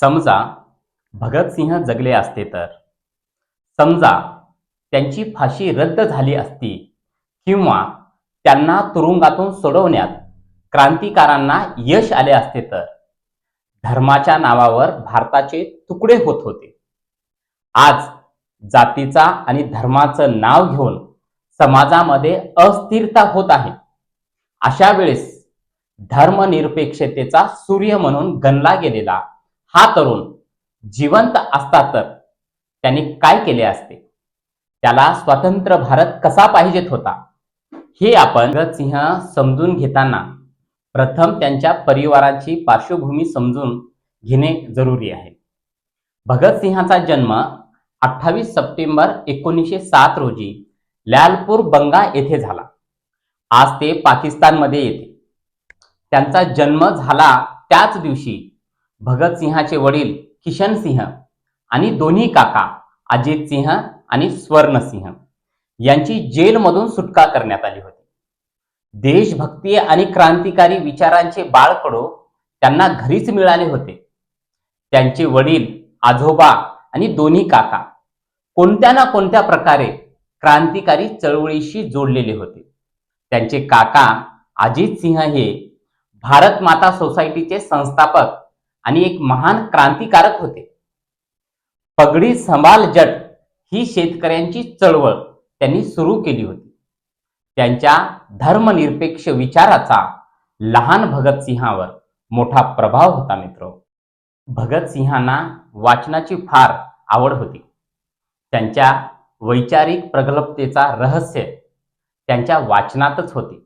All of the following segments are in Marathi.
समजा भगतसिंह जगले असते तर. समजा त्यांची फाशी रद्द झाली असती किंवा त्यांना तुरुंगातून सोडवण्यात क्रांतिकारांना यश आले असते तर. धर्माच्या नावावर भारताचे तुकडे होत होते. आज जातीचा आणि धर्माचं नाव घेऊन समाजामध्ये अस्थिरता होत आहे. अशा वेळेस धर्मनिरपेक्षतेचा सूर्य म्हणून गणला गेलेला हा तरुण जिवंत असता तर त्यांनी काय केले असते? त्याला स्वतंत्र भारत कसा पाहिजेत होता? हे आपण भगतसिंह समजून घेताना प्रथम त्यांच्या परिवाराची पार्श्वभूमी समजून घेणे जरुरी आहे. भगतसिंहाचा जन्म अठ्ठावीस सप्टेंबर एकोणीसशे सात रोजी लालपूर बंगा येथे झाला. आज ते पाकिस्तानमध्ये येते. त्यांचा जन्म झाला त्याच दिवशी भगतसिंहाचे वडील किशन सिंह आणि दोन्ही काका अजित सिंह आणि स्वर्णसिंह यांची जेलमधून सुटका करण्यात आली होती. देशभक्ती आणि क्रांतिकारी विचारांचे बाळकडो त्यांना घरीच मिळाले होते. त्यांचे वडील आजोबा आणि दोन्ही काका कोणत्या ना कोणत्या प्रकारे क्रांतिकारी चळवळीशी जोडलेले होते. त्यांचे काका अजित सिंह हे भारत माता सोसायटीचे संस्थापक आणि एक महान क्रांतिकारक होते. पगडी संभाल जट ही शेतकऱ्यांची चळवळ त्यांनी सुरू केली होती. त्यांच्या धर्मनिरपेक्ष विचाराचा लहान भगतसिंहावर मोठा प्रभाव होता मित्र. भगतसिंहांना वाचनाची फार आवड होती. त्यांच्या वैचारिक प्रगल्भतेचा रहस्य त्यांच्या वाचनातच होते.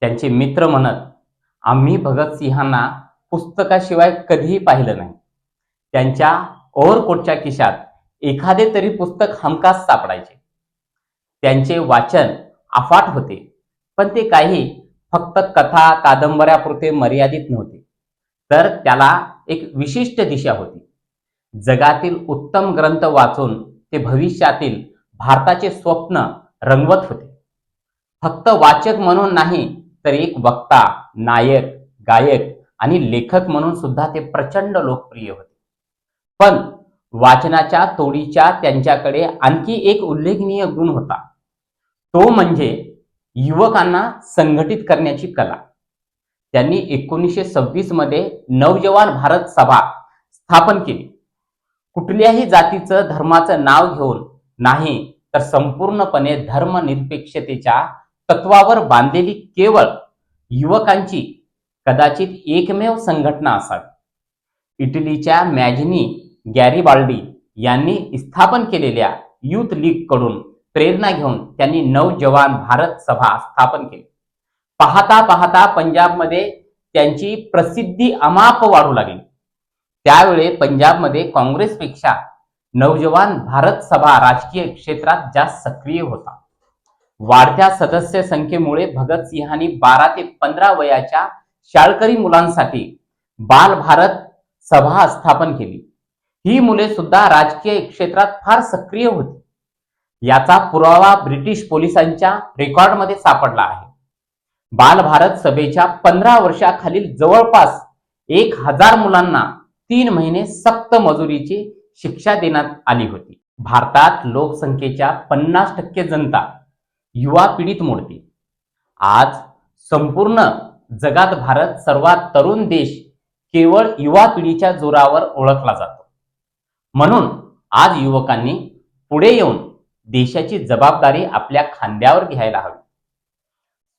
त्यांचे मित्र म्हणत आम्ही भगतसिंहांना पुस्तकाशिवाय कधीही पाहिलं नाही. त्यांच्या ओव्हरकोटच्या खिशात एखादे तरी पुस्तक हमखास सापडायचे. त्यांचे वाचन अफाट होते पण ते काही फक्त कथा कादंबऱ्यापुरते मर्यादित नव्हते. तर त्याला एक विशिष्ट दिशा होती. जगातील उत्तम ग्रंथ वाचून ते भविष्यातील भारताचे स्वप्न रंगवत होते. फक्त वाचक म्हणून नाही तर एक वक्ता नायक गायक आणि लेखक म्हणून सुद्धा ते प्रचंड लोकप्रिय होते. पण वाचनाच्या तोडीच्या त्यांच्याकडे आणखी एक उल्लेखनीय गुण होता. तो म्हणजे युवकांना संघटित करण्याची कला. त्यांनी एकोणीसशे सव्वीसमध्ये नवजवान भारत सभा स्थापन केली. कुठल्याही जातीचं धर्माचं नाव घेऊन नाही तर संपूर्णपणे धर्मनिरपेक्षतेच्या तत्वावर बांधलेली केवळ युवकांची कदाचित एकमेव संघटना असावी. इटलीच्या मॅजिनी गॅरीबाल्डी यांनी स्थापन केलेल्या युथ लीगकडून प्रेरणा घेऊन त्यांनी नवजवान भारत सभा स्थापन केली. पाहता पाहता पंजाबमध्ये त्यांची प्रसिद्धी अमाप वाढू लागली. त्यावेळी पंजाबमध्ये काँग्रेसपेक्षा नवजवान भारत सभा राजकीय क्षेत्रात जास्त सक्रिय होता. वाढत्या सदस्य संख्येमुळे भगतसिंहांनी बारा ते पंधरा वयाच्या शाळकरी मुलांसाठी बाल भारत सभा स्थापन केली. ही मुले सुद्धा राजकीय क्षेत्रात फार सक्रिय होती. याचा पुरावा ब्रिटिश पोलिसांच्या रेकॉर्डमध्ये सापडला आहे. बाल भारत सभेच्या पंधरा वर्षाखालील जवळपास एक हजार मुलांना तीन महिने सक्त मजुरीची शिक्षा देण्यात आली होती. भारतात लोकसंख्येच्या पन्नास टक्के जनता युवा पिढीत मोडते. आज संपूर्ण जगात भारत सर्वात तरुण देश केवळ युवा पिढीच्या जोरावर ओळखला जातो. म्हणून आज युवकांनी पुढे येऊन देशाची जबाबदारी आपल्या खांद्यावर घ्यायला हवी.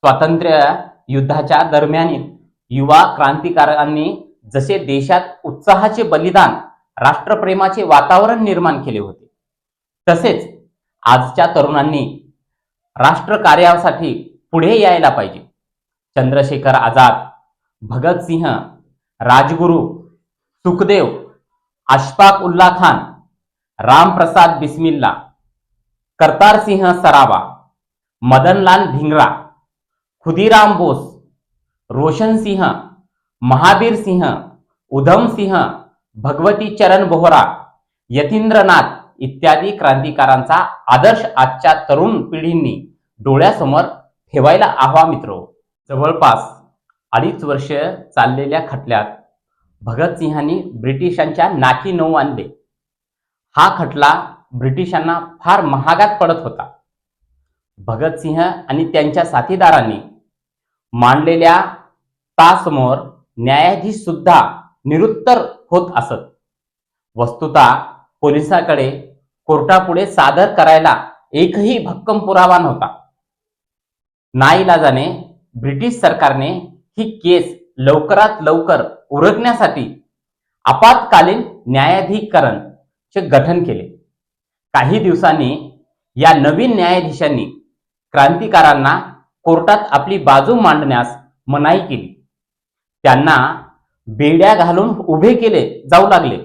स्वातंत्र्य युद्धाच्या दरम्यान युवा क्रांतिकारकांनी जसे देशात उत्साहाचे बलिदान राष्ट्रप्रेमाचे वातावरण निर्माण केले होते तसेच आजच्या तरुणांनी राष्ट्रकार्यासाठी पुढे यायला पाहिजे. चंद्रशेखर आझाद भगतसिंह राजगुरू सुखदेव अशफाक उल्ला खान रामप्रसाद बिस्मिल्ला करतारसिंह सरावा मदनलाल भिंगरा खुदीराम बोस रोशन सिंह महावीर सिंह उधम सिंह भगवती चरण बोहरा यतींद्रनाथ इत्यादी क्रांतिकारांचा आदर्श आजच्या तरुण पिढींनी डोळ्यासमोर ठेवायला हवा मित्र. जवळपास अडीच वर्ष चाललेल्या खटल्यात भगतसिंहांनी ब्रिटिशांच्या नाकी नऊ आणले. हा खटला ब्रिटिशांना फार महागात पडत होता. भगतसिंह आणि त्यांच्या साथीदारांनी मांडलेल्या तासमोर न्यायाधीश सुद्धा निरुत्तर होत असत. वस्तुता पोलिसाकडे कोर्टापुढे सादर करायला एकही भक्कम पुरावा नव्हता. नाईलाजाने ब्रिटिश सरकारने ही केस लवकरात लवकर उरकण्यासाठी आपत्कालीन न्यायाधिकरणचे गठन केले. काही दिवसांनी या नवीन न्यायाधीशांनी क्रांतिकारांना कोर्टात आपली बाजू मांडण्यास मनाई केली. त्यांना बेड्या घालून उभे केले जाऊ लागले.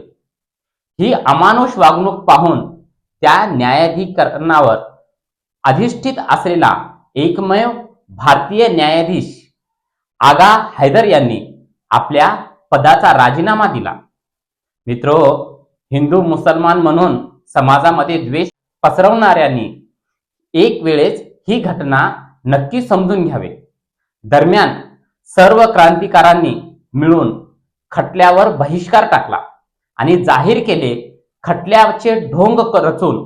ही अमानुष वागणूक पाहून त्या न्यायाधिकरणावर अधिष्ठित असलेला एकमेव भारतीय न्यायाधीश आगा हैदर यांनी आपल्या पदाचा राजीनामा दिला. मित्रो हिंदू मुसलमान म्हणून समाजामध्ये द्वेष पसरवणाऱ्यांनी एक वेळेस ही घटना नक्की समजून घ्यावे. दरम्यान सर्व क्रांतिकारांनी मिळून खटल्यावर बहिष्कार टाकला आणि जाहीर केले खटल्याचे ढोंग रचून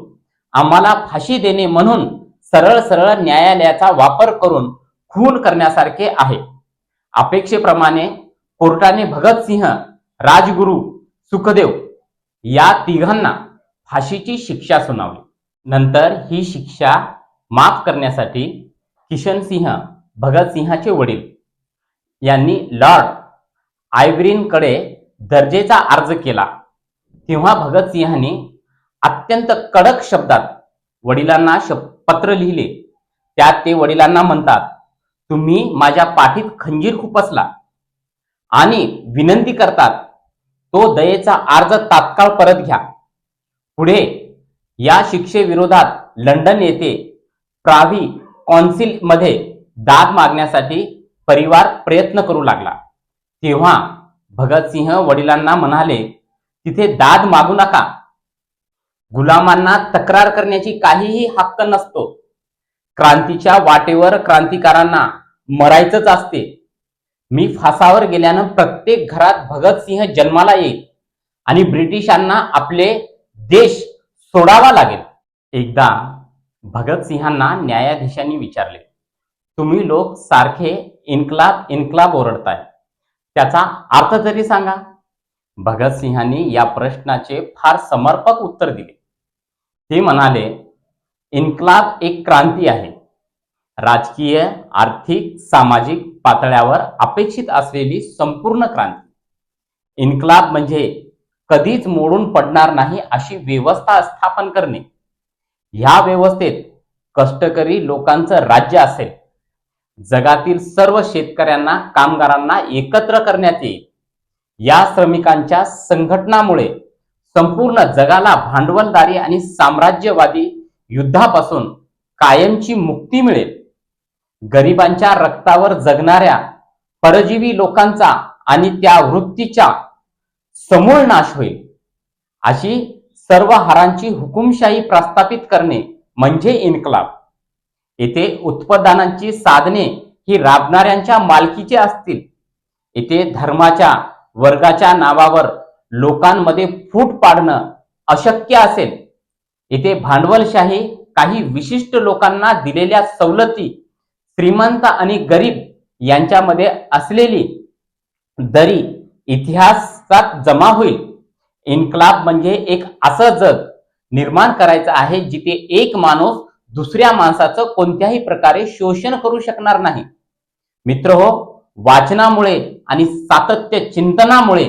आम्हाला फाशी देणे म्हणून सरळ सरळ न्यायालयाचा वापर करून खून करण्यासारखे आहे. अपेक्षेप्रमाणे कोर्टाने भगतसिंह राजगुरू सुखदेव या तिघांना फाशीची शिक्षा सुनावली. नंतर ही शिक्षा माफ करण्यासाठी किशन सिंह भगतसिंहाचे वडील यांनी लॉर्ड आयव्हरीनकडे दर्जेचा अर्ज केला. तेव्हा भगतसिंहांनी अत्यंत कडक शब्दात वडिलांना पत्र लिहिले. त्यात ते वडिलांना म्हणतात तुम्ही माझ्या पाठीत खंजीर खुपसला आणि विनंती करतात तो दयेचा अर्ज तात्काळ परत घ्या. पुढे या शिक्षेविरोधात लंडन येथे प्रावी कॉन्सिलमध्ये दाद मागण्यासाठी परिवार प्रयत्न करू लागला. तेव्हा भगतसिंह वडिलांना म्हणाले तिथे दाद मागू नका. गुलामांना तक्रार करण्याची काहीही हक्क नसतो. क्रांतीच्या वाटेवर क्रांतिकारांना मरायचंच असते. मी फासावर गेल्यानं प्रत्येक घरात भगतसिंह जन्माला येईल आणि ब्रिटिशांना आपले देश सोडावा लागेल. एकदा भगतसिंहांना न्यायाधीशांनी विचारले तुम्ही लोक सारखे इन्कलाब इन्कलाब ओरडताय. त्याचा अर्थ तरी सांगा. भगतसिंहांनी या प्रश्नाचे फार समर्पक उत्तर दिले. ते म्हणाले इन्कलाब एक क्रांती आहे. राजकीय आर्थिक सामाजिक पातळ्यावर अपेक्षित असलेली संपूर्ण क्रांती. इन्कलाब म्हणजे कधीच मोडून पडणार नाही अशी व्यवस्था स्थापन करणे. ह्या व्यवस्थेत कष्टकरी लोकांचं राज्य असेल. जगातील सर्व शेतकऱ्यांना कामगारांना एकत्र करण्यात येईल. या श्रमिकांच्या संघटनामुळे संपूर्ण जगाला भांडवलदारी आणि साम्राज्यवादी युद्धापासून कायमची मुक्ती मिळेल. गरिबांच्या रक्तावर जगणाऱ्या परजीवी लोकांचा आणि त्या वृत्तीचा समूळ नाश होईल. अशी सर्व हारांची हुकुमशाही प्रस्थापित करणे म्हणजे इन्कलाब. येथे उत्पादनांची साधने ही राबणाऱ्यांच्या मालकीचे असतील. येथे धर्माच्या वर्गाच्या नावावर लोकांमध्ये फूट पाडणं अशक्य असेल. इथे भांडवलशाही काही विशिष्ट लोकांना दिलेल्या सवलती श्रीमंत आणि गरीब यांच्यामध्ये असलेली दरी इतिहासात जमा होईल. इन्कलाब म्हणजे एक असं जग निर्माण करायचं आहे जिथे एक माणूस दुसऱ्या माणसाचं कोणत्याही प्रकारे शोषण करू शकणार नाही. मित्र हो वाचनामुळे आणि सातत्य चिंतनामुळे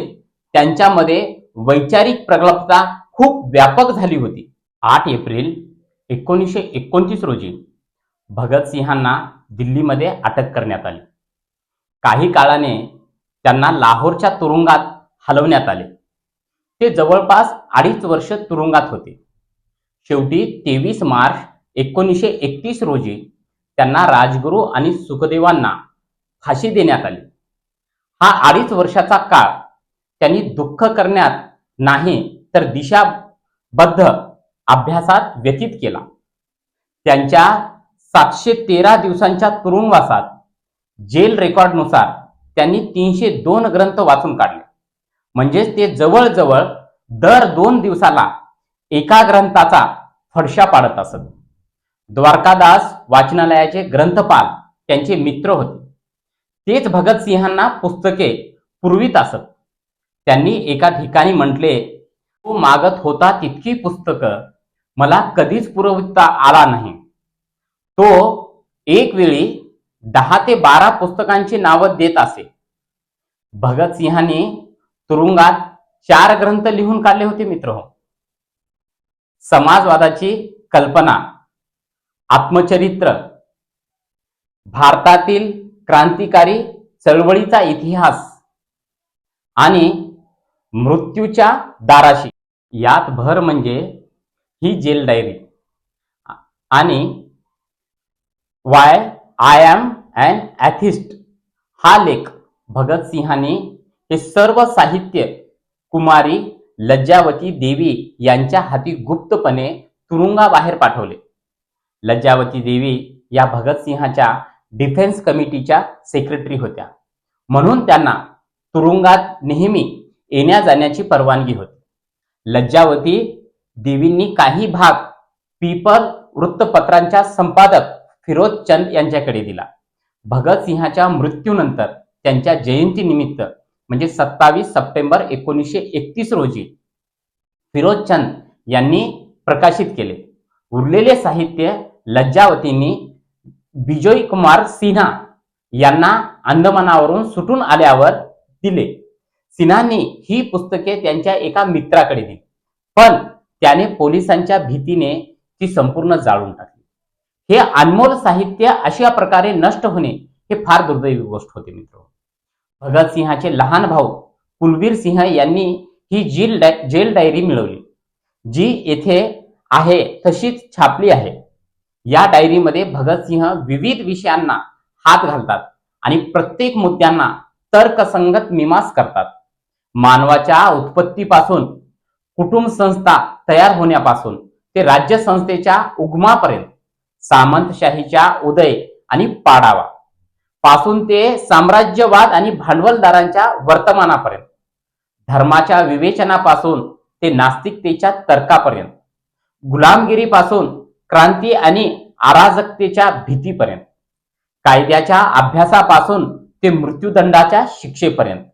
त्यांच्यामध्ये वैचारिक प्रगल्भता खूप व्यापक झाली होती. आठ एप्रिल एकोणीसशे एकोणतीस रोजी भगतसिंहांना दिल्लीमध्ये अटक करण्यात आली. काही काळाने त्यांना लाहोरच्या तुरुंगात हलवण्यात आले. ते जवळपास अडीच वर्ष तुरुंगात होते. शेवटी तेवीस मार्च एकोणीसशे एकतीस रोजी त्यांना राजगुरू आणि सुखदेवांना फाशी देण्यात आली. हा अडीच वर्षाचा काळ त्यांनी दुःख करण्यात नाही तर दिशाबद्ध अभ्यासात व्यतीत केला. त्यांच्या सातशे तेरा दिवसांच्या तुरुंगवासात जेल रेकॉर्डनुसार त्यांनी तीनशे दोन ग्रंथ वाचून काढले. म्हणजेच ते जवळजवळ दर दोन दिवसाला एका ग्रंथाचा फडशा पाडत असत. द्वारकादास वाचनालयाचे ग्रंथपाल त्यांचे मित्र होते. तेच भगतसिंहांना पुस्तके पुरवीत असत. त्यांनी एका ठिकाणी म्हटले तो मागत होता तितकी पुस्तकं. मला कधीच पुरविता आला नाही. तो एक वेळी दहा ते बारा पुस्तकांची नावं देत असे. भगतसिंहांनी तुरुंगात चार ग्रंथ लिहून काढले होते मित्र समाजवादाची कल्पना आत्मचरित्र भारतातील क्रांतिकारी चळवळीचा इतिहास आणि मृत्यूच्या दाराशी. यात भर म्हणजे ही जेल डायरी. आणि why I am an atheist हा लेख भगतसिंहांनी हे सर्व साहित्य कुमारी लज्जावती देवी यांच्या हाती गुप्तपणे तुरुंगाबाहेर पाठवले. लज्जावती देवी या भगतसिंहाच्या डिफेन्स कमिटीच्या सेक्रेटरी होत्या. म्हणून त्यांना तुरुंगात नेहमी येण्या जाण्याची परवानगी होती. लज्जावती देवींनी काही भाग पीपल वृत्तपत्रांच्या संपादक फिरोज चंद यांच्याकडे दिला. भगतसिंहाच्या मृत्यूनंतर त्यांच्या जयंतीनिमित्त म्हणजे सत्तावीस सप्टेंबर एकोणीसशे एकतीस रोजी फिरोज चंद यांनी प्रकाशित केले. उरलेले साहित्य लज्जावतींनी बिजोय कुमार सिन्हा यांना अंदमानावरून सुटून आल्यावर दिले. सिन्हांनी ही पुस्तके त्यांच्या एका मित्राकडे दिली. पण त्याने पोलिसांच्या भीतीने ती संपूर्ण जाळून टाकली. हे अनमोल साहित्य अशा प्रकारे नष्ट होणे हे फार दुर्दैवी गोष्ट होती मित्र भगतसिंहाचे लहान भाऊ कुलवीर सिंह यांनी ही जेल डाय जेल डायरी मिळवली. जी येथे आहे तशीच छापली आहे. या डायरीमध्ये भगतसिंह विविध विषयांना हात घालतात आणि प्रत्येक मुद्द्यांना तर्कसंगत मीमांस करतात. मानवाच्या उत्पत्तीपासून कुटुंब संस्था तयार होण्यापासून ते राज्य संस्थेच्या उगमापर्यंत सामंतशाहीच्या उदय आणि पाडावा पासून ते साम्राज्यवाद आणि भांडवलदारांच्या वर्तमानापर्यंत धर्माच्या विवेचनापासून ते नास्तिकतेच्या तर्कापर्यंत गुलामगिरीपासून क्रांती आणि अराजकतेच्या भीतीपर्यंत कायद्याच्या अभ्यासापासून ते मृत्यूदंडाच्या शिक्षेपर्यंत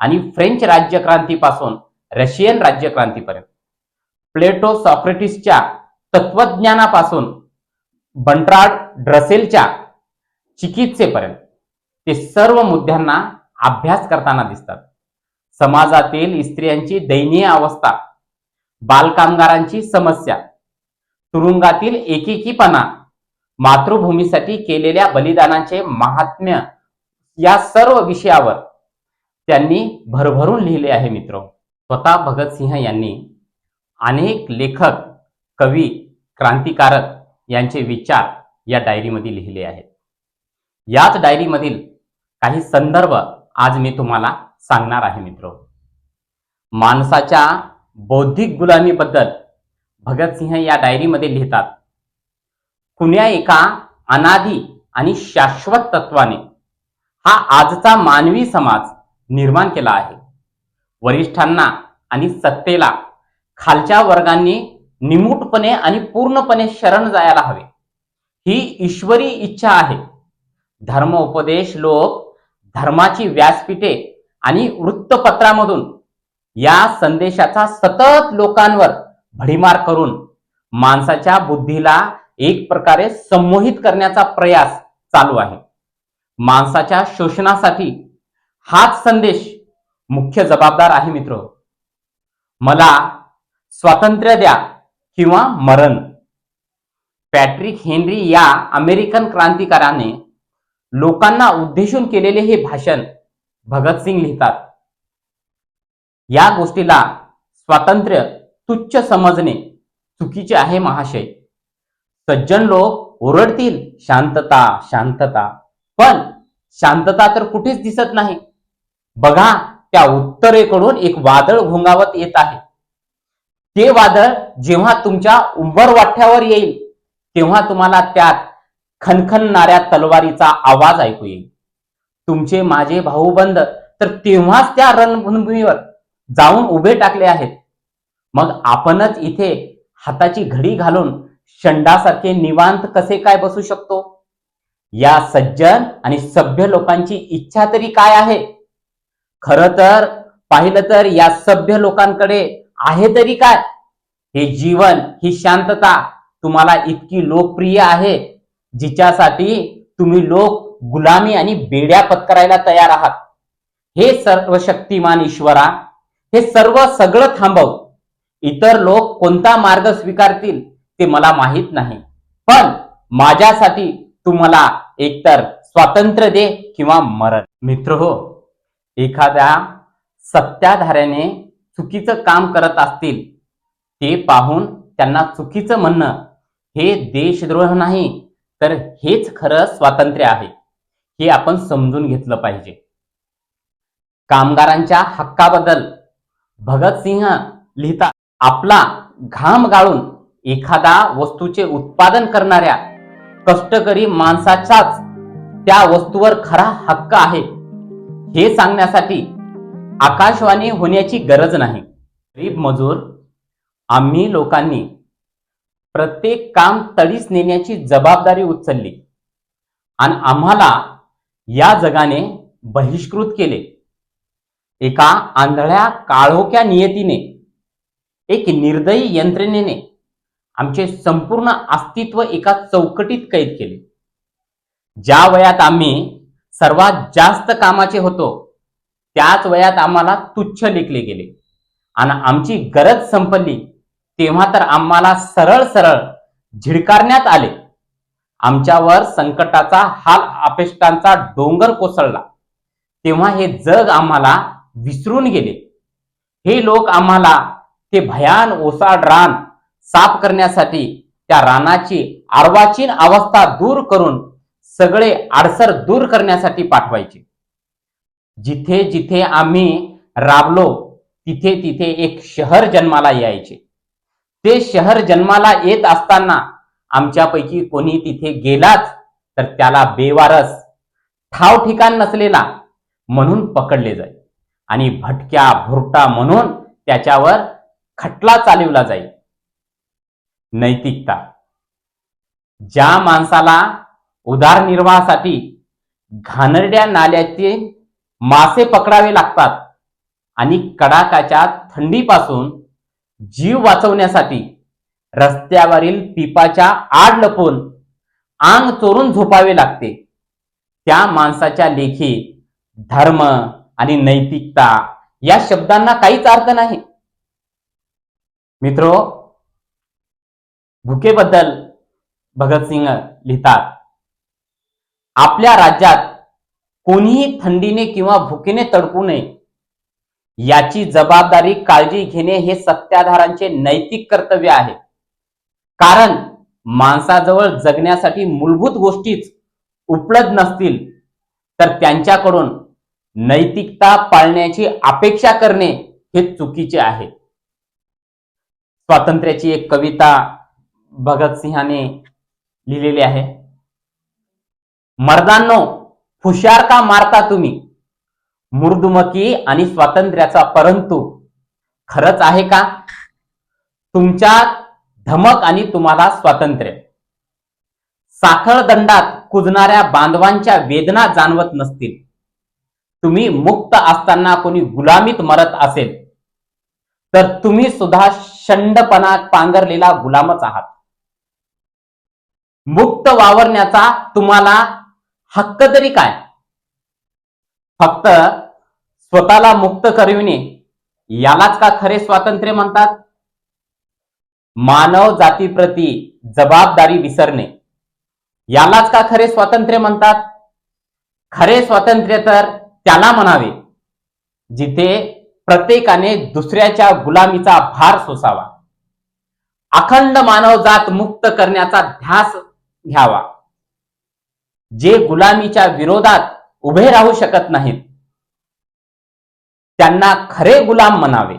आणि फ्रेंच राज्यक्रांतीपासून रशियन राज्यक्रांतीपर्यंत. प्लेटो सॉक्रेटिसच्या तत्वज्ञानापासून बंट्राड ड्रसेलच्या चिकित्सेपर्यंत ते सर्व मुद्द्यांना अभ्यास करताना दिसतात. समाजातील स्त्रियांची दयनीय अवस्था बालकामगारांची समस्या तुरुंगातील एकेकीपणा मातृभूमीसाठी केलेल्या बलिदानाचे महात्म्य या सर्व विषयावर त्यांनी भरभरून लिहिले आहे मित्र. स्वतः भगतसिंह यांनी अनेक लेखक कवी क्रांतिकारक यांचे विचार या डायरीमध्ये लिहिले आहेत. याच डायरीमधील काही संदर्भ आज मी तुम्हाला सांगणार आहे मित्र. माणसाच्या बौद्धिक गुलामीबद्दल भगतसिंह या डायरीमध्ये लिहितात. कुण्या एका अनादी आणि शाश्वत तत्वाने हा आजचा मानवी समाज निर्माण केला आहे. वरिष्ठांना आणि सत्तेला खालच्या वर्गांनी निमूटपणे आणि पूर्णपणे शरण जायला हवे. ही ईश्वरी इच्छा आहे. धर्म उपदेश लोक धर्माची व्यासपीठे आणि वृत्तपत्रामधून या संदेशाचा सतत लोकांवर भडीमार करून माणसाच्या बुद्धीला एक प्रकारे संमोहित करण्याचा प्रयास चालू आहे. माणसाच्या शोषणासाठी हाच संदेश मुख्य जबाबदार आहे मित्र. मला स्वातंत्र्य द्या किंवा मरण. पॅट्रिक हेनरी या अमेरिकन क्रांतिकाराने लोकांना उद्देशून केलेले हे भाषण भगतसिंग लिहितात. या गोष्टीला स्वातंत्र्य तुच्छ समजणे चुकीचे आहे महाशय. सज्जन लोक ओरडतील शांतता शांतता. पण शांतता तर कुठेच दिसत नाही. बघा त्या उत्तरेकडून एक वादळ घोंगावत येत आहे. ते वादळ जेव्हा तुमच्या उंबर वाठ्यावर येईल तेव्हा तुम्हाला त्यात खनखनणाऱ्या तलवारीचा आवाज ऐकू येईल. तुमचे माझे भाऊबंद तर तेव्हाच त्या रणभूमीवर जाऊन उभे टाकले आहेत. मग आपणच इथे हाताची घडी घालून शंडासारखे निवांत कसे काय बसू शकतो? या सज्जन आणि सभ्य लोकांची इच्छा तरी काय आहे? खर तर पाहिलं तर या सभ्य लोकांकडे आहे तरी काय? हे जीवन ही शांतता तुम्हाला इतकी लोकप्रिय आहे जिच्यासाठी तुम्ही लोक गुलामी आणि बेड्या पत्करायला तयार आहात. हे सर्व शक्तिमान ईश्वरा हे सर्व सगळं थांबव. इतर लोक कोणता मार्ग स्वीकारतील ते मला माहीत नाही. पण माझ्यासाठी तुम्हाला एकतर स्वातंत्र्य दे किंवा मरण. मित्र हो एखाद्या सत्ताधाऱ्याने चुकीचं काम करत असतील ते पाहून त्यांना चुकीचं म्हणणं हे देशद्रोह नाही तर हेच खरं स्वातंत्र्य आहे हे आपण समजून घेतलं पाहिजे. कामगारांच्या हक्काबद्दल भगतसिंह लिहितात आपला घाम गाळून एखादा वस्तूचे उत्पादन करणाऱ्या कष्टकरी माणसाचाच त्या वस्तूवर खरा हक्क आहे. हे सांगण्यासाठी आकाशवाणी होण्याची गरज नाही. गरीब मजूर आम्ही लोकांनी प्रत्येक काम तडीस नेण्याची जबाबदारी उचलली आणि आम्हाला या जगाने बहिष्कृत केले. एका आंधळ्या काळोख्या नियतीने एक निर्दयी यंत्रणेने आमचे संपूर्ण अस्तित्व एका चौकटीत कैद केले. ज्या वयात आम्ही सर्वात जास्त कामाचे होतो त्याच वयात आम्हाला तुच्छ लेखले गेले. आणि आमची गरज संपली तेव्हा तर आम्हाला सरळ सरळ झिडकारण्यात आले. आमच्यावर संकटाचा हाल अपेष्टांचा डोंगर कोसळला. तेव्हा हे जग आम्हाला विसरून गेले. हे लोक आम्हाला ते भयान ओसाड रान साफ करण्यासाठी त्या रानाची अर्वाचीन अवस्था दूर करून सगळे आडसर दूर करण्यासाठी पाठवायचे. जिथे जिथे आम्ही राबलो तिथे तिथे एक शहर जन्माला यायचे. ते शहर जन्माला येत असताना आमच्यापैकी कोणी तिथे गेलाच तर त्याला बेवारस ठाव ठिकाण नसलेला म्हणून पकडले जाई. आणि भटक्या भुरटा म्हणून त्याच्यावर खटला चालवला जाईल नैतिकता. ज्या माणसाला उदारनिर्वाहासाठी घाणेरड्या नाल्याचे मासे पकडावे लागतात आणि कडाकाच्या थंडीपासून जीव वाचवण्यासाठी रस्त्यावरील पिपाच्या आड लपून आंग चोरून झोपावे लागते. त्या माणसाच्या लेखी धर्म आणि नैतिकता या शब्दांना काहीच अर्थ नाही. मित्रो भुकेबद्दल भगतसिंग लिहितात आपल्या राज्यात कोणीही थंडीने किंवा भुकेने तडकू नये याची जबाबदारी काळजी घेणे हे सत्ताधारांचे नैतिक कर्तव्य आहे. कारण माणसाजवळ जगण्यासाठी मूलभूत गोष्टीच उपलब्ध नसतील तर त्यांच्याकडून नैतिकता पाळण्याची अपेक्षा करणे हे चुकीचे आहे. स्वातंत्र्याची एक कविता भगतसिंहाने लिहिलेली आहे. मर्दांनो हुशार का मारता तुम्ही? मुर्दुमकी आणि स्वातंत्र्याचा परंतु खरंच आहे का? तुमच्यात धमक आणि तुम्हाला स्वातंत्र्य. साखळ दंडात कुजणाऱ्या बांधवांच्या वेदना जाणवत नसतील. तुम्ही मुक्त असताना कोणी गुलामीत मरत असेल. तर तुम्ही सुद्धा शंडपणा पांघरलेला गुलामच आहात. मुक्त वावरण्याचा तुम्हाला हक्क तरी काय? फक्त स्वतःला मुक्त करविणे यालाच का खरे स्वातंत्र्य म्हणतात? मानव जातीप्रती जबाबदारी विसरणे. यालाच का खरे स्वातंत्र्य म्हणतात? खरे स्वातंत्र्य तर त्याला म्हणावे जिथे प्रत्येकाने दुसऱ्याच्या गुलामीचा भार सोसावा. अखंड मानव जात मुक्त करण्याचा ध्यास घ्यावा. जे गुलामीच्या विरोधात उभे राहू शकत नाहीत त्यांना खरे गुलाम म्हणावे.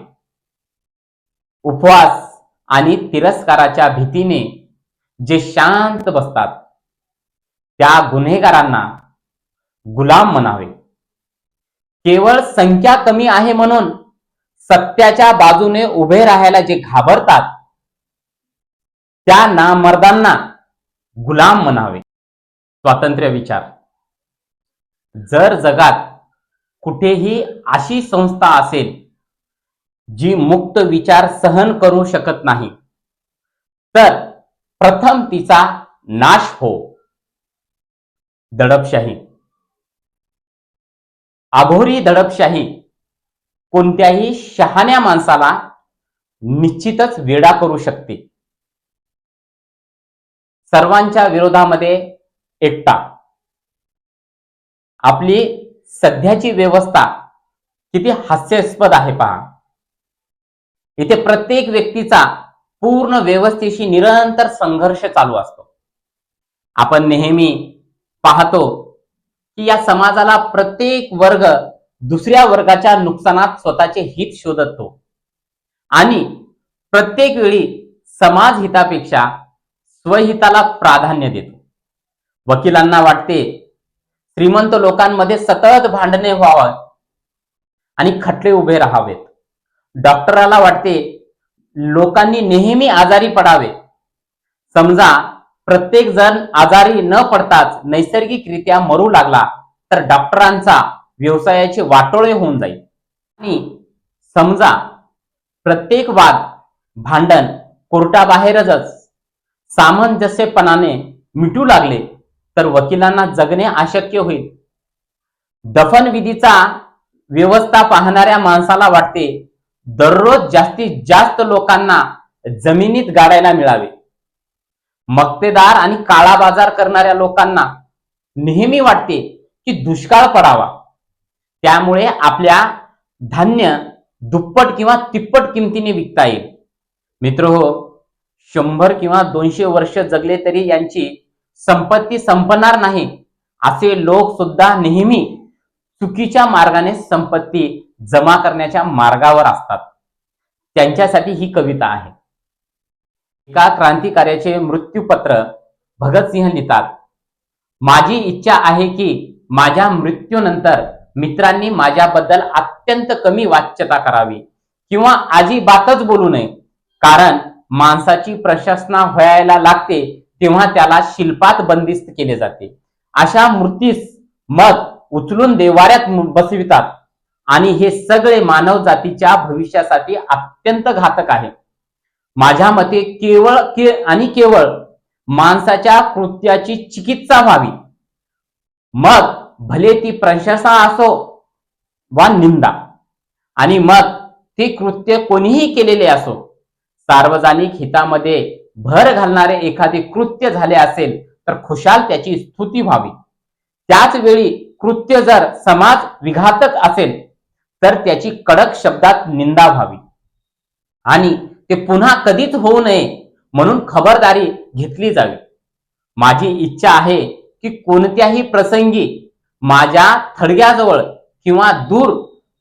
उपवास आणि तिरस्काराच्या भीतीने जे शांत बसतात त्या गुन्हेगारांना गुलाम म्हणावे. केवळ संख्या कमी आहे म्हणून सत्याच्या बाजूने उभे राहायला जे घाबरतात त्या नामर्दांना गुलाम म्हणावे. स्वातंत्र्य विचार. जर जगात कुठेही अशी संस्था असेल जी मुक्त विचार सहन करू शकत नाही तर प्रथम तिचा नाश हो. दडपशाही. आभोरी दडपशाही कोणत्याही शहाण्या माणसाला निश्चितच वेडा करू शकते. सर्वांच्या विरोधामध्ये एकटा. आपली सध्याची व्यवस्था किती हास्यास्पद आहे पहा. इथे प्रत्येक व्यक्तीचा पूर्ण व्यवस्थेशी निरंतर संघर्ष चालू असतो. आपण नेहमी पाहतो की या समाजाला प्रत्येक वर्ग दुसऱ्या वर्गाच्या नुकसानात स्वतःचे हित शोधतो. आणि प्रत्येक वेळी समाज हितापेक्षा स्वहिताला प्राधान्य देतो. वकिलांना वाटते श्रीमंत लोकांमध्ये सतत भांडणे व्हावं आणि खटले उभे राहावेत. डॉक्टराला वाटते लोकांनी नेहमी आजारी पडावे. समजा प्रत्येक जण आजारी न पडताच नैसर्गिकरित्या मरू लागला तर डॉक्टरांचा व्यवसायाचे वाटोळे होऊन जाईल. आणि समजा प्रत्येक वाद भांडण कोर्टाबाहेरच सामंजस्यपणाने मिटू लागले तर वकिलांना जगणे अशक्य होईल. दफनविधीचा व्यवस्था पाहणाऱ्या माणसाला वाटते दररोज जास्तीत जास्त लोकांना जमिनीत गाडायला मिळावे. मक्तेदार आणि काळा बाजार करणाऱ्या लोकांना नेहमी वाटते की दुष्काळ पडावा. त्यामुळे आपल्या धान्य दुप्पट किंवा तिप्पट किमतीने विकता येईल. मित्र हो शंभर किंवा दोनशे वर्ष जगले तरी यांची संपत्ती संपणार नाही असे लोक सुद्धा नेहमी चुकीच्या मार्गाने संपत्ती जमा करण्याच्या मार्गावर असतात. त्यांच्यासाठी ही कविता आहे. एका क्रांतिकार्याचे मृत्यूपत्र भगतसिंह लिहितात. माझी इच्छा आहे की माझ्या मृत्यूनंतर मित्रांनी माझ्याबद्दल अत्यंत कमी वाच्यता करावी किंवा अजिबातच बोलू नये कारण माणसाची प्रशासना व्हायला लागते तेव्हा त्याला शिल्पात बंदिस्त केले जाते. अशा मूर्तीस मग उचलून देवाऱ्यात बसवितात. आणि हे सगळे मानव जातीच्या भविष्यासाठी अत्यंत घातक आहे. माझ्या मते केवळ के आणि केवळ माणसाच्या कृत्याची चिकित्सा व्हावी. मग भले ती प्रशंसा असो वा निंदा. आणि मग ते कृत्य कोणीही केलेले असो सार्वजनिक हितामध्ये भर घालणारे एखादे कृत्य झाले असेल तर खुशाल त्याची स्तुती व्हावी. त्याच वेळी कृत्य जर समाज विघातक असेल तर त्याची कडक शब्दात निंदा व्हावी. आणि ते पुन्हा कधीच होऊ नये म्हणून खबरदारी घेतली जावी. माझी इच्छा आहे की कोणत्याही प्रसंगी माझ्या थडग्याजवळ किंवा दूर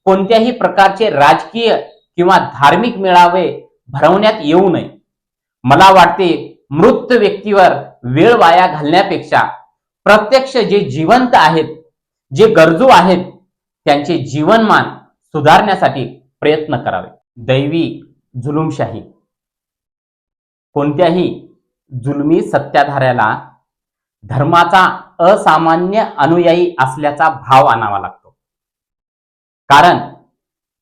कोणत्याही प्रकारचे राजकीय किंवा धार्मिक मेळावे भरवण्यात येऊ नये. मला वाटते मृत व्यक्तीवर वेळ वाया घालण्यापेक्षा प्रत्यक्ष जे जिवंत आहेत जे गरजू आहेत त्यांचे जीवनमान सुधारण्यासाठी प्रयत्न करावे. दैवी जुलुमशाही. कोणत्याही जुलमी सत्ताधाऱ्याला धर्माचा असामान्य अनुयायी असल्याचा भाव आणावा लागतो. कारण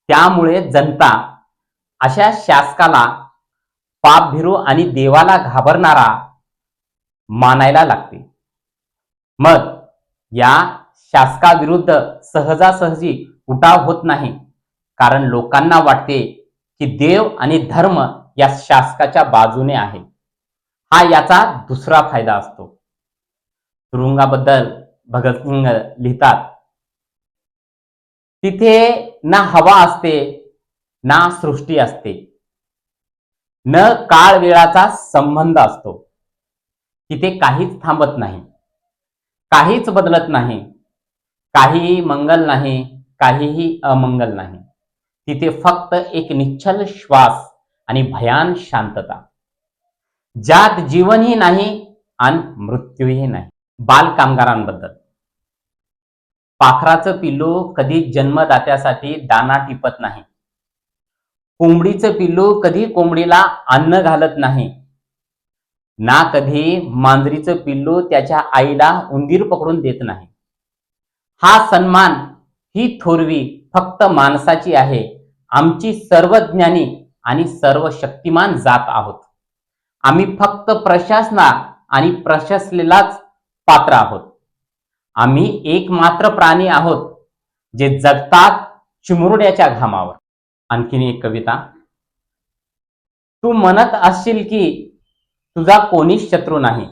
त्यामुळे जनता अशा शासकाला पापभिरू आणि देवाला घाबरणारा मानायला लागते. मग या शासकाविरुद्ध सहजासहजी उठाव होत नाही. कारण लोकांना वाटते की देव आणि धर्म या शासकाच्या बाजूने आहे. हा याचा दुसरा फायदा असतो. तुरुंगाबद्दल भगतसिंग लिहितात तिथे ना हवा असते ना सृष्टी असते. न काळ वेळाचा संबंध असतो. तिथे काहीच थांबत नाही. काहीच बदलत नाही. काहीही मंगल नाही काहीही अमंगल नाही. तिथे फक्त एक निश्चल श्वास आणि भयान शांतता. ज्यात जीवनही नाही आणि मृत्यूही नाही. बाल कामगारांबद्दल पाखराचं पिल्लू कधी जन्मदात्यासाठी दाना टिपत नाही. कोंबडीचं पिल्लू कधी कोंबडीला अन्न घालत नाही. ना कधी मांजरीचं पिल्लू त्याच्या आईला उंदीर पकडून देत नाही. हा सन्मान ही थोरवी फक्त माणसाची आहे. आमची सर्व ज्ञानी आणि सर्व शक्तिमान जात आहोत. आम्ही फक्त प्रशासना आणि प्रशासलेलाच पात्र आहोत. आम्ही एकमात्र प्राणी आहोत जे जगतात चिमुरड्याच्या घामावर. आणखीन एक कविता. तू म्हणत असशील की तुझा कोणीच शत्रू नाही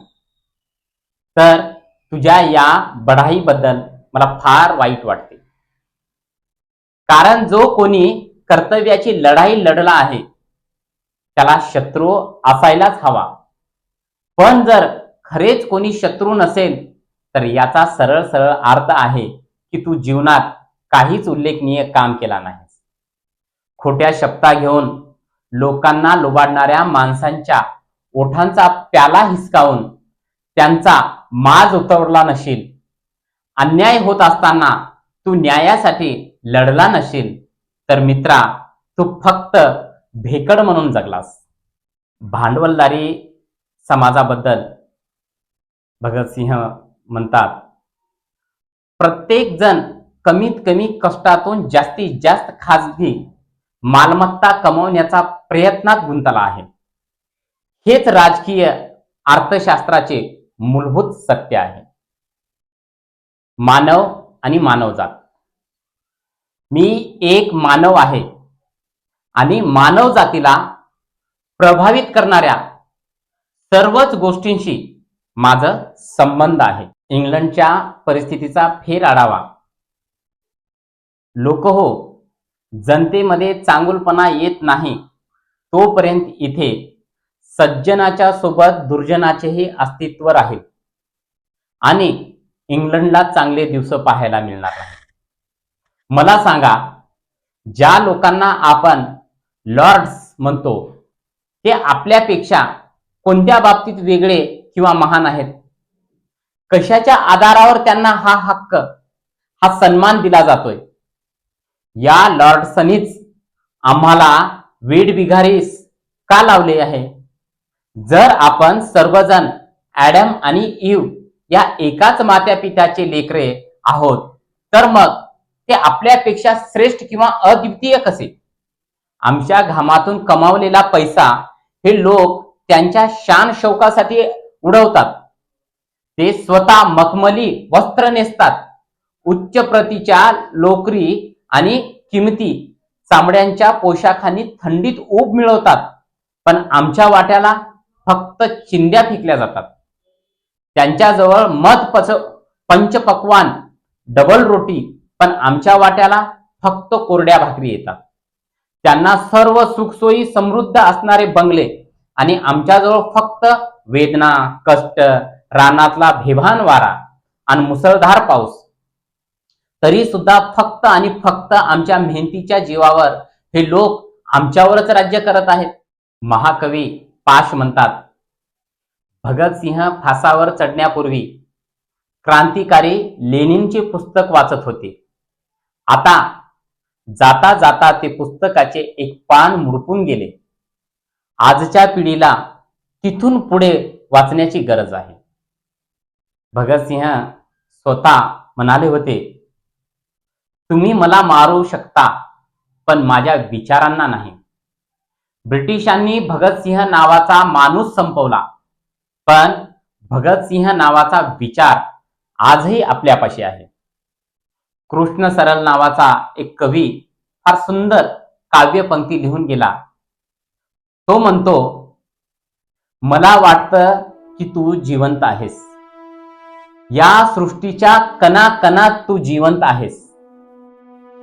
तर तुझ्या या बढाईबद्दल मला फार वाईट वाटते. कारण जो कोणी कर्तव्याची लढाई लढला आहे त्याला शत्रू असायलाच हवा. पण जर खरेच कोणी शत्रू नसेल तर याचा सरळ सरळ अर्थ आहे की तू जीवनात काहीच उल्लेखनीय काम केला नाही. खोट्या शब्दा घेऊन लोकांना लुबाडणाऱ्या माणसांच्या ओठांचा प्याला हिसकावून त्यांचा माज उतरला नशील. अन्याय होत असताना तू न्यायासाठी लढला नशील. तर मित्रा तू फक्त भेकड म्हणून जगलास. भांडवलदारी समाजाबद्दल भगतसिंह म्हणतात प्रत्येक जण कमीत कमी कष्टातून जास्तीत जास्त खाजगी मालमत्ता कमवण्याचा प्रयत्नात गुंतला आहे. हेच राजकीय अर्थशास्त्राचे मूलभूत सत्य आहे. मानव आणि मानवजात. मी एक मानव आहे आणि मानव जातीला प्रभावित करणाऱ्या सर्वच गोष्टींशी माझं संबंध आहे. इंग्लंडच्या परिस्थितीचा फेर आढावा. लोक हो जनतेमध्ये चांगुलपणा येत नाही तोपर्यंत इथे सज्जनाच्या सोबत दुर्जनाचेही अस्तित्व राहील. आणि इंग्लंडला चांगले दिवस पाहायला मिळणार मला सांगा ज्या लोकांना आपण लॉर्ड्स म्हणतो ते आपल्यापेक्षा कोणत्या बाबतीत वेगळे किंवा महान आहेत? कशाच्या आधारावर त्यांना हा हक्क हा सन्मान दिला जातोय? या लॉर्डसनीच आम्हाला वेड बिघारीस का लावले आहे? जर आपण सर्वजण ऍडम आणि इव या एकाच मात्या पित्याचे लेकरे आहोत तर मग ते आपल्यापेक्षा श्रेष्ठ किंवा अद्वितीय कसे? आमच्या घामातून कमावलेला पैसा हे लोक त्यांच्या शान शौकासाठी उडवतात. ते स्वतः मखमली वस्त्र नेसतात. उच्च प्रतीच्या लोकरी आणि किमती चामड्यांच्या पोशाखांनी थंडीत ऊब मिळवतात पण आमच्या वाट्याला फक्त चिंध्या फेकल्या जातात. त्यांच्याजवळ मध पच पंचपक्वान डबल रोटी पण आमच्या वाट्याला फक्त कोरड्या भाकरी येतात. त्यांना सर्व सुखसोयी समृद्ध असणारे बंगले आणि आमच्याजवळ फक्त वेदना कष्ट रानातला भेभान वारा आणि मुसळधार पाऊस तरी सुद्धा फक्त आणि फक्त आमच्या मेहनतीच्या जीवावर हे लोक आमच्यावरच राज्य करत आहेत. महाकवी पाश म्हणतात भगतसिंह फासावर चढण्यापूर्वी क्रांतिकारी लेनिनचे पुस्तक वाचत होते. आता जाता जाता ते पुस्तकाचे एक पान मुरपून गेले. आजच्या पिढीला तिथून पुढे वाचण्याची गरज आहे. भगतसिंह स्वतः म्हणाले होते तुम्ही मला मारू शकता पण माझ्या विचारांना नाही. ब्रिटिशांनी भगतसिंह नावाचा माणूस संपवला पण भगतसिंह नावाचा विचार आजही आपल्यापाशी आहे. कृष्ण सरल नावाचा एक कवी फार सुंदर काव्यपंक्ती लिहून गेला. तो म्हणतो मला वाटतं की तू जिवंत आहेस. या सृष्टीच्या कणाकणात तू जिवंत आहेस.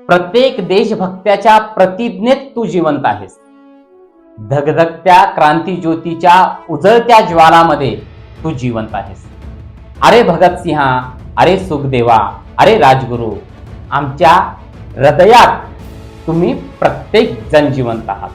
प्रत्येक देशभक्त्याच्या प्रतिज्ञेत तू जिवंत आहेस. धगधगत्या क्रांती ज्योतीच्या उजळत्या ज्वालामध्ये तू जिवंत आहेस. अरे भगतसिंहा अरे सुखदेवा अरे राजगुरू आमच्या हृदयात तुम्ही प्रत्येक जण जिवंत आहात.